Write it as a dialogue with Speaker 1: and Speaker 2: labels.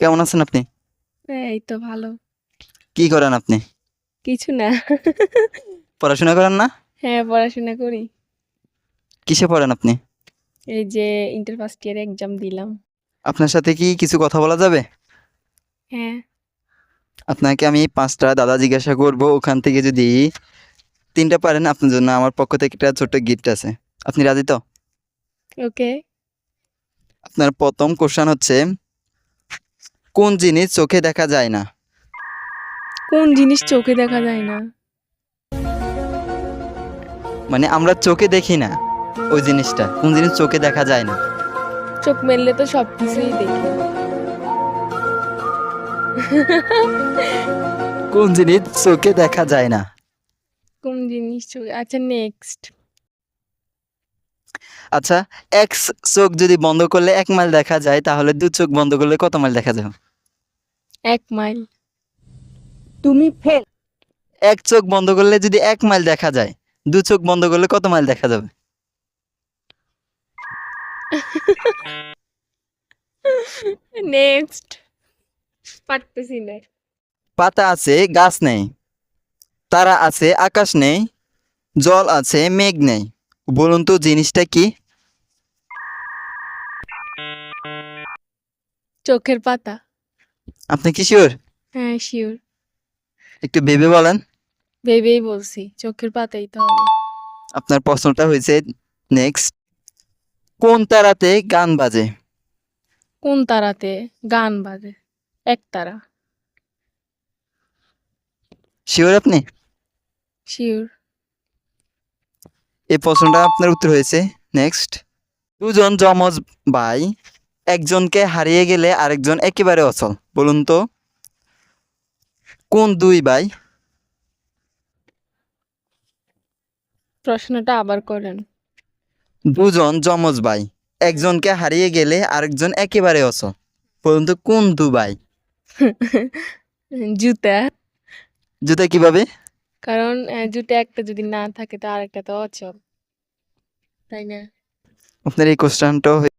Speaker 1: কেমন আছেন আপনি?
Speaker 2: এই তো ভালো।
Speaker 1: কি করেন আপনি?
Speaker 2: কিছু না।
Speaker 1: পড়াশোনা করেন না?
Speaker 2: হ্যাঁ পড়াশোনা করি।
Speaker 1: কিসে পড়েন আপনি?
Speaker 2: এই যে ইন্টার ফার্স্ট ইয়ার এক্সাম দিলাম।
Speaker 1: আপনার সাথে কি কিছু কথা বলা যাবে?
Speaker 2: হ্যাঁ।
Speaker 1: আপনাকে আমি পাঁচটা দাদা জিজ্ঞাসা করব ওখান থেকে যদি তিনটা পারেন আপনার জন্য আমার পক্ষ থেকে একটা ছোট্ট গিফট আছে। আপনি রাজি তো?
Speaker 2: ওকে।
Speaker 1: আপনার প্রথম কোশ্চেন হচ্ছে কোন জিনিস চোখে দেখা যায় না?
Speaker 2: কোন জিনিস চোখে দেখা যায় না?
Speaker 1: মানে আমরা চোখে দেখি না ওই জিনিসটা। কোন জিনিস চোখে দেখা যায় না?
Speaker 2: চোখ মেললে তো সব কিছুই দেখি।
Speaker 1: কোন জিনিস চোখে দেখা যায় না?
Speaker 2: কোন জিনিস চোখে আচ্ছা নেক্সট
Speaker 1: আচ্ছা এক চোখ যদি বন্ধ করলে এক মাইল দেখা যায় তাহলে দু চোখ বন্ধ করলে কত মাইল দেখা যাবে
Speaker 2: এক মাইল।
Speaker 3: তুমি ফেল।
Speaker 1: এক চোখ বন্ধ করলে যদি এক মাইল দেখা যায় দু চোখ বন্ধ করলে কত মাইল দেখা যাবে?
Speaker 2: নেক্সট পারতেছি না।
Speaker 1: পাতা আছে গাছ নেই। তারা আছে আকাশ নেই। জল আছে মেঘ নেই। বলুন তো জিনিসটা কি?
Speaker 2: চোখের পাতা।
Speaker 1: আপনি কি শিওর?
Speaker 2: হ্যাঁ শিওর।
Speaker 1: একটু ভেবে বলেন।
Speaker 2: ভেবেই বলছি চোখের পাতাই তো হবে।
Speaker 1: আপনার প্রশ্নটা হয়েছে নেক্সট কোন তারাতে গান বাজে?
Speaker 2: কোন তারাতে গান বাজে? এক তারা।
Speaker 1: শিওর আপনি?
Speaker 2: শিওর।
Speaker 1: এই প্রশ্নটা আপনার উত্তর হয়েছে। নেক্সট দুজন যমজ ভাই একজনকে হারিয়ে গেলে আরেকজন একেবারে অচল। বলুন তো কোন দুই ভাই?
Speaker 2: প্রশ্নটা আবার করেন।
Speaker 1: দুজন যমজ ভাই একজনকে হারিয়ে গেলে আরেকজন একেবারে অচল। বলুন তো কোন দু ভাই?
Speaker 2: জুতা।
Speaker 1: জুতা কীভাবে?
Speaker 2: কারণ জুতা একটা যদি না থাকে তো আরেকটা তো অচল। তাই না?
Speaker 1: আপনার এই কোশ্চেনটা